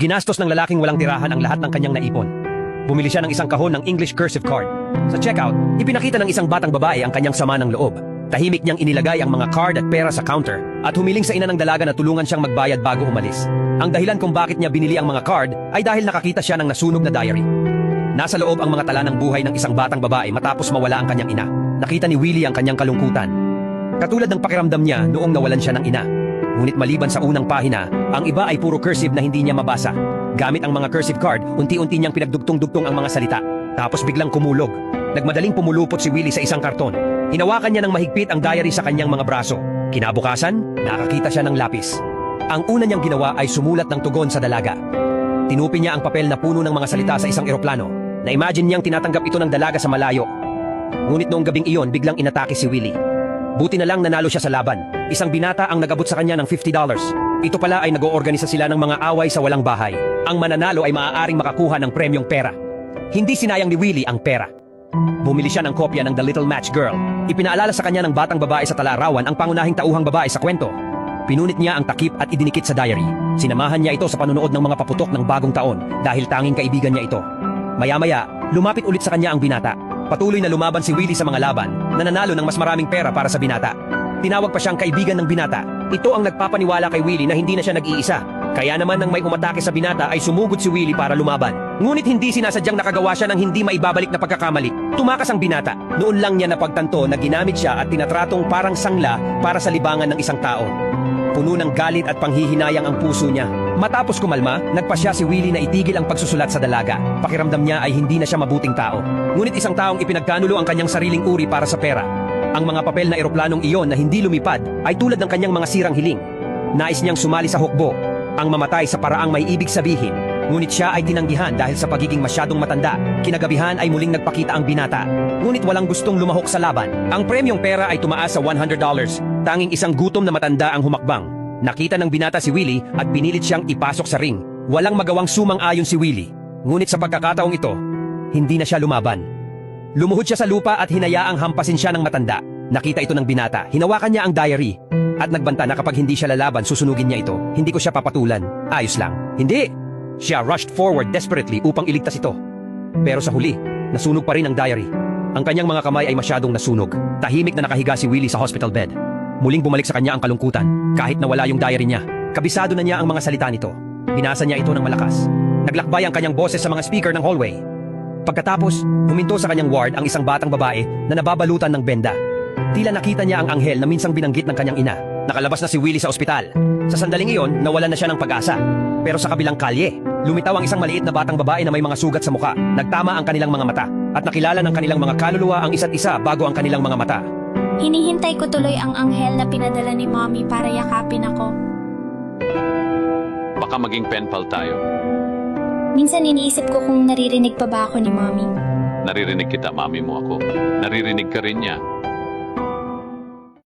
Ginastos ng lalaking walang tirahan ang lahat ng kanyang naipon. Bumili siya ng isang kahon ng English cursive card. Sa checkout, ipinakita ng isang batang babae ang kanyang sama ng loob. Tahimik niyang inilagay ang mga card at pera sa counter at humiling sa ina ng dalaga na tulungan siyang magbayad bago umalis. Ang dahilan kung bakit niya binili ang mga card ay dahil nakakita siya ng nasunog na diary. Nasa loob ang mga tala ng buhay ng isang batang babae matapos mawala ang kanyang ina. Nakita ni Willie ang kanyang kalungkutan. Katulad ng pakiramdam niya noong nawalan siya ng ina. Ngunit maliban sa unang pahina, ang iba ay puro cursive na hindi niya mabasa. Gamit ang mga cursive card, unti-unti niyang pinagdugtong-dugtong ang mga salita. Tapos biglang kumulog. Nagmadaling pumulupot si Willie sa isang karton. Hinawakan niya ng mahigpit ang diary sa kanyang mga braso. Kinabukasan, nakakita siya ng lapis. Ang una niyang ginawa ay sumulat ng tugon sa dalaga. Tinupi niya ang papel na puno ng mga salita sa isang eroplano. Na-imagine niyang tinatanggap ito ng dalaga sa malayo. Ngunit noong gabing iyon, biglang inatake si Willie. Buti na lang nanalo siya sa laban. Isang binata ang nagabot sa kanya ng $50. Ito pala ay nag-oorganisa sila ng mga away sa walang bahay. Ang mananalo ay maaaring makakuha ng premyong pera. Hindi sinayang ni Willie ang pera. Bumili siya ng kopya ng The Little Match Girl. Ipinaalala sa kanya ng batang babae sa talarawan ang pangunahing tauhang babae sa kwento. Pinunit niya ang takip at idinikit sa diary. Sinamahan niya ito sa panunood ng mga paputok ng bagong taon dahil tanging kaibigan niya ito. Maya-maya, lumapit ulit sa kanya ang binata. Patuloy na lumaban si Willie sa mga laban, na nanalo ng mas maraming pera para sa binata. Tinawag pa siyang kaibigan ng binata. Ito ang nagpapaniwala kay Willie na hindi na siya nag-iisa. Kaya naman nang may umatake sa binata ay sumugod si Willie para lumaban. Ngunit hindi sinasadyang nakagawa siya ng hindi maibabalik na pagkakamali. Tumakas ang binata. Noon lang niya napagtanto na ginamit siya at tinatratong parang sangla para sa libangan ng isang tao. Puno ng galit at panghihinayang ang puso niya. Matapos kumalma, nagpasya si Willie na itigil ang pagsusulat sa dalaga. Pakiramdam niya ay hindi na siya mabuting tao. Ngunit isang taong ipinagkanulo ang kanyang sariling uri para sa pera. Ang mga papel na eroplanong iyon na hindi lumipad ay tulad ng kanyang mga sirang hiling. Nais niyang sumali sa hukbo, ang mamatay sa paraang may ibig sabihin. Ngunit siya ay tinanggihan dahil sa pagiging masyadong matanda. Kinagabihan ay muling nagpakita ang binata. Ngunit walang gustong lumahok sa laban. Ang premyong pera ay tumaas sa $100. Tanging isang gutom na matanda ang humakbang. Nakita ng binata si Willie at pinilit siyang ipasok sa ring. Walang magawang sumang-ayon si Willie. Ngunit sa pagkakataong ito, hindi na siya lumaban. Lumuhod siya sa lupa at hinayaang hampasin siya ng matanda. Nakita ito ng binata. Hinawakan niya ang diary. At nagbanta na kapag hindi siya lalaban, susunugin niya ito. Hindi ko siya papatulan. Ayos lang. Hindi! Siya rushed forward desperately upang iligtas ito. Pero sa huli, nasunog pa rin ang diary. Ang kanyang mga kamay ay masyadong nasunog. Tahimik na nakahiga si Willie sa hospital bed. Muling bumalik sa kanya ang kalungkutan, kahit nawala yung diary niya. Kabisado na niya ang mga salita nito. Binasa niya ito ng malakas. Naglakbay ang kanyang boses sa mga speaker ng hallway. Pagkatapos, huminto sa kanyang ward ang isang batang babae na nababalutan ng benda. Tila nakita niya ang anghel na minsang binanggit ng kanyang ina. Nakalabas na si Willie sa ospital. Sa sandaling iyon, nawalan na siya ng pag-asa. Pero sa kabilang kalye, lumitaw ang isang maliit na batang babae na may mga sugat sa muka. Nagtama ang kanilang mga mata. At nakilala ng kanilang mga kaluluwa ang isa't isa bago ang kanilang mga mata. Hinihintay ko tuloy ang anghel na pinadala ni mommy para yakapin ako. Baka maging pen pal tayo. Minsan iniisip ko kung naririnig pa ba ako ni mommy. Naririnig kita, mami mo ako. Naririnig ka rin niya.